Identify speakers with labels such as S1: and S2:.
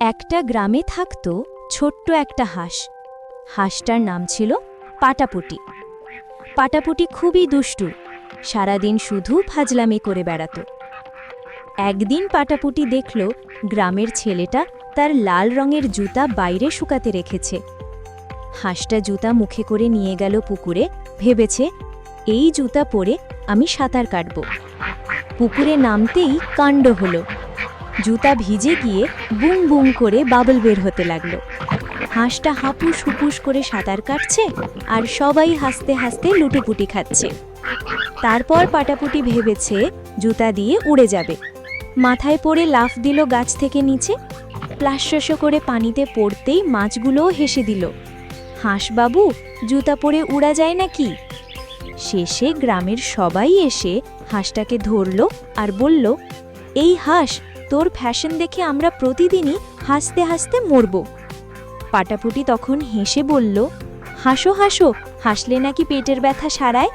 S1: একটা গ্রামে থাকত ছোট্ট একটা হাঁস। হাঁসটার নাম ছিল পাটাপুটি। পাটাপুটি খুবই দুষ্টু, সারাদিন শুধু ফাজলামি করে বেড়াত। একদিন পাটাপুটি দেখল গ্রামের ছেলেটা তার লাল রঙের জুতা বাইরে শুকাতে রেখেছে। হাঁসটা জুতা মুখে করে নিয়ে গেল পুকুরে, ভেবেছে, এই জুতা পরে আমি সাঁতার কাটব। পুকুরে নামতেই কাণ্ড হলো। জুতা ভিজে গিয়ে বুম বুম করে বাবল বের হতে লাগল। হাঁসটা হাঁপুস হুপুস করে সাঁতার কাটছে আর সবাই হাসতে হাসতে লুটোপুটি খাচ্ছে। তারপর পাটাপুটি ভেবেছে জুতা দিয়ে উড়ে যাবে। মাথায় পড়ে লাফ দিল গাছ থেকে নিচে প্লাশস করে পানিতে পড়তেই মাছগুলোও হেসে দিল। হাঁসবাবু, জুতা পরে উড়া যায় নাকি? শেষে গ্রামের সবাই এসে হাঁসটাকে ধরল আর বলল, এই হাঁস তোর ফ্যাশন দেখে আমরা প্রতিদিনই হাসতে হাসতে মরব। পাটাপুটি তখন হেসে বলল, হাসো হাসো, হাসলে নাকি পেটের ব্যথা সারায়?